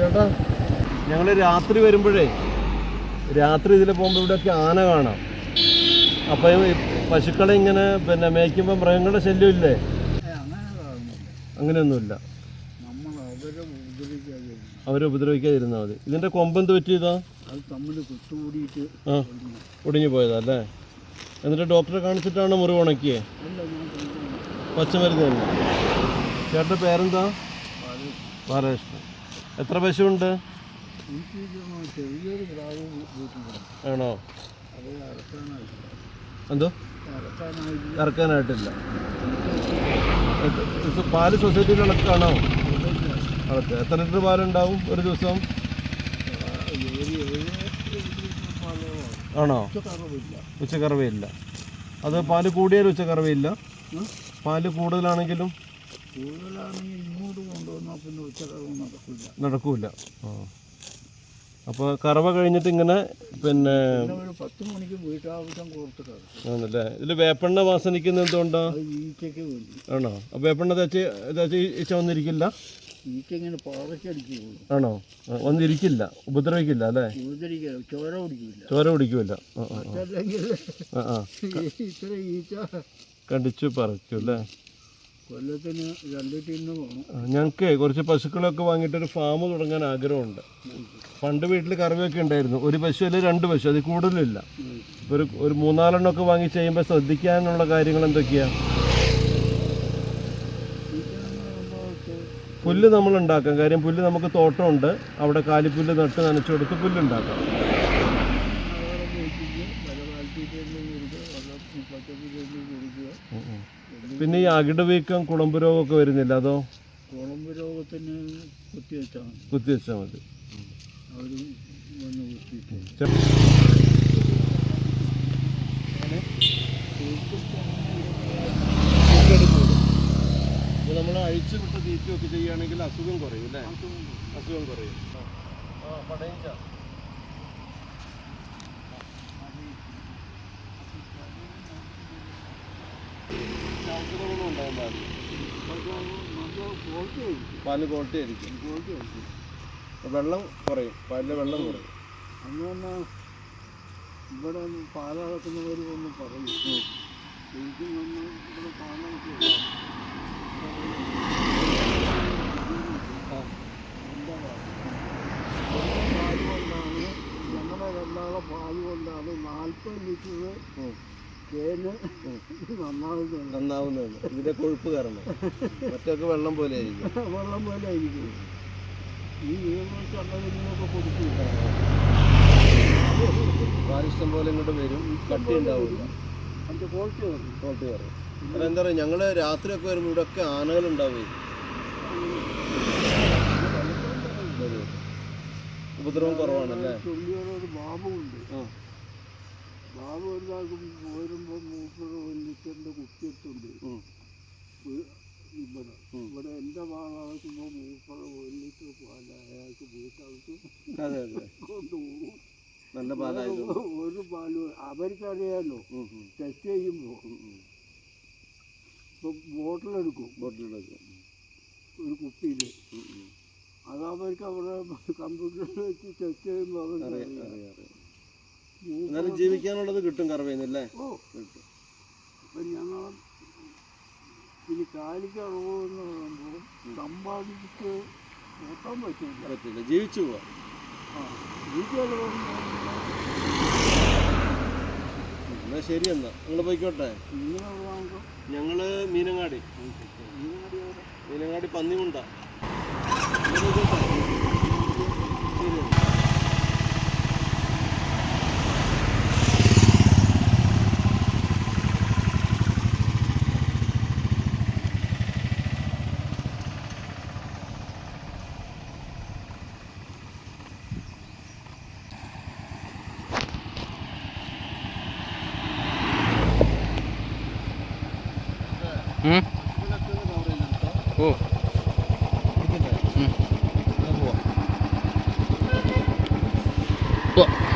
ചേട്ടാ ഞങ്ങൾ രാത്രി വരുമ്പോഴേ രാത്രി ഇതിൽ പോകുമ്പോൾ ഇവിടെയൊക്കെ ആന കാണാം. അപ്പം പശുക്കളെ ഇങ്ങനെ പിന്നെ മേയ്ക്കുമ്പോൾ മൃഗങ്ങളുടെ ശല്യം ഇല്ലേ? അങ്ങനെയൊന്നുമില്ല. അവരെ ഉപദ്രവിക്കാതെ അവരെ ഉപദ്രവിക്കാതിരുന്നാൽ മതി ഇതിന്റെ കൊമ്പെന്ത് പറ്റിയതാ ഒടിഞ്ഞു പോയതാ എന്നിട്ട് ഡോക്ടറെ കാണിച്ചിട്ടാണ് മുറിവ് ഉണക്കിയേ. പച്ചമരുന്ന് തന്നെ. ചേട്ടന്റെ പേരെന്താ? ബാലകൃഷ്ണൻ. എത്ര പശുണ്ട് ആണോ? എന്തോ? ഇറക്കാനായിട്ടില്ല. പാൽ സൊസൈറ്റിയിൽ ഇളക്കാണോ ഇളക്കുക എത്ര ലിറ്റർ പാലുണ്ടാവും ഒരു ദിവസം? ആണോ? ഉച്ചക്കറവയില്ല. അത് പാൽ കൂടിയാലും ഉച്ചക്കറവയില്ല? പാൽ കൂടുതലാണെങ്കിലും? കൂടുതലാണെങ്കിൽ ഇങ്ങോട്ട് കൊണ്ടുവന്നാൽ പിന്നെ ഉച്ചക്കറവ് നടക്കില്ല നടക്കൂല. ആ. അപ്പോൾ കറവ കഴിഞ്ഞിട്ട് ഇങ്ങനെ പിന്നെ ഒരു പത്ത് മണിക്ക് വീട്ടാവശ്യം കിടക്കും ആണല്ലേ? ഇതിൽ വേപ്പെണ്ണ വാസനിക്കുന്ന എന്തുകൊണ്ടോ? അത് ഈച്ചയ്ക്ക് വേണ്ടി. ആണോ? അപ്പോൾ വേപ്പെണ്ണ തേച്ച് തേച്ച് ഈച്ച വന്നിരിക്കില്ല? ഈച്ച ഇങ്ങനെ പാറയ്ക്കടിക്ക് ആണോ? ആ, വന്നിരിക്കില്ല. ഉപദ്രവിക്കില്ല അല്ലേ? ചോര പിടിക്കില്ല ചോര പിടിക്കൂല ആ ആ ആ. അല്ലെങ്കിൽ ആ ആ. ഇത്ര ഈച്ച കടിച്ചു പറിക്കും അല്ലേ? കൊല്ലത്തിന് രണ്ട് ടീമിന് പോകണം ഞങ്ങൾക്ക് കുറച്ച് പശുക്കളൊക്കെ വാങ്ങിയിട്ട് ഒരു ഫാം തുടങ്ങാൻ ആഗ്രഹമുണ്ട്. പണ്ട് വീട്ടിൽ കറിവൊക്കെ ഉണ്ടായിരുന്നു. ഒരു പശു അല്ലെങ്കിൽ രണ്ട് പശു അതിൽ കൂടുതലില്ല. ഒരു ഒരു മൂന്നാലെണ്ണമൊക്കെ വാങ്ങി ചെയ്യുമ്പോൾ ശ്രദ്ധിക്കാനുള്ള കാര്യങ്ങൾ എന്തൊക്കെയാണ് പുല്ല് നമ്മൾ ഉണ്ടാക്കാം. കാര്യം പുല്ല് നമുക്ക് തോട്ടമുണ്ട്. അവിടെ കാലിപ്പുല്ല് നട്ട് നനച്ചു കൊടുത്ത് പുല്ലുണ്ടാക്കാം. പിന്നെ ഈ അകിട് വീക്കം കുളമ്പ് രോഗമൊക്കെ വരുന്നില്ല? അതോ കുളമ്പ് രോഗത്തിന് കുത്തിവെച്ചാൽ മതി. കുത്തിവെച്ചാൽ മതി. വന്ന് കുത്തിയിട്ട് അപ്പോൾ നമ്മൾ അഴിച്ചു വിട്ട് തീറ്റുമൊക്കെ ചെയ്യുകയാണെങ്കിൽ അസുഖം കുറയും അല്ലേ? അസുഖം കുറയും. ആ പടയിച്ച ഉണ്ടാകാൻ പാടില്ല പാൽ ക്വാളിറ്റി ആയിരിക്കും. വെള്ളം കുറയും. പാലിലെ വെള്ളം കുറയും. തന്നെ ഇവിടെ പാലളക്കുന്നവർ ഒന്ന് പറയും. ശരിക്കും നമ്മൾ ഇവിടെ പാൽ കൊണ്ടാണ് ഞങ്ങളുടെ രണ്ടാളെ പാൽ കൊണ്ടാണ് നാൽപ്പത് ലിറ്റർ നന്നാവുന്നതാണ് ഇതിന്റെ കൊഴുപ്പ് കാരണം. മറ്റൊക്കെ വെള്ളം പോലെ ആയിരിക്കും. വെള്ളം പോലെ ആയിരിക്കും. ഈ വീട് ചള്ളതിനൊക്കെ കൊടുക്കില്ല പാലിഷ്ടം പോലെ ഇങ്ങോട്ട് വരും. കട്ടി ഉണ്ടാവില്ല അതിന്റെ ക്വാളിറ്റി വരും. ക്വാളിറ്റി കുറയും അല്ല എന്താ പറയുക ഞങ്ങൾ രാത്രിയൊക്കെ വരുമ്പോൾ ഇവിടെ ഒക്കെ ആനകൾ ഉണ്ടാവുകയും ഉപദ്രവം കുറവാണല്ലേ? ബാബുണ്ട് ആ. ബാബു എല്ലാവർക്കും പോരുമ്പോൾ മൂപ്പർ ഒരു ലിറ്ററിന്റെ കുത്തിയിട്ടുണ്ട് ഇവിടെ. ഇവിടെ എന്റെ ഭാഗമാക്കുമ്പോൾ മൂപ്പർ ഒരു ലിറ്റർ അയാൾക്ക് കൊണ്ടുപോകും നല്ല പാലായതുകൊണ്ട് ഒരു പാലും അവർക്കറിയാലോ. ടെസ്റ്റ് ചെയ്യുമ്പോൾ. ഇപ്പം ബോട്ടിലെടുക്കും. ബോട്ടിലിടൊക്കെ. ഒരു കുപ്പിയിൽ. അത് അവർക്ക് അവിടെ കമ്പ്യൂട്ടറിൽ വെച്ച് ടെസ്റ്റ് ചെയ്യുമ്പോൾ അവർക്ക് എന്നാലും ജീവിക്കാനുള്ളത് കിട്ടും കറവയുന്നല്ലേ കിട്ടും. അപ്പം ഞങ്ങൾ ഇനി കാലിക്ക് പറയുമ്പോൾ സമ്പാദിച്ചിട്ട് കൂട്ടാൻ പറ്റില്ല. പറ്റില്ല. ജീവിച്ചു പോവാം. എന്നാ ശരി എന്നാ. നിങ്ങൾ പോയിക്കോട്ടെ. ഞങ്ങൾ മീനങ്ങാടി. മീനങ്ങാടി പന്നിമുണ്ട. ഓ. പോവാം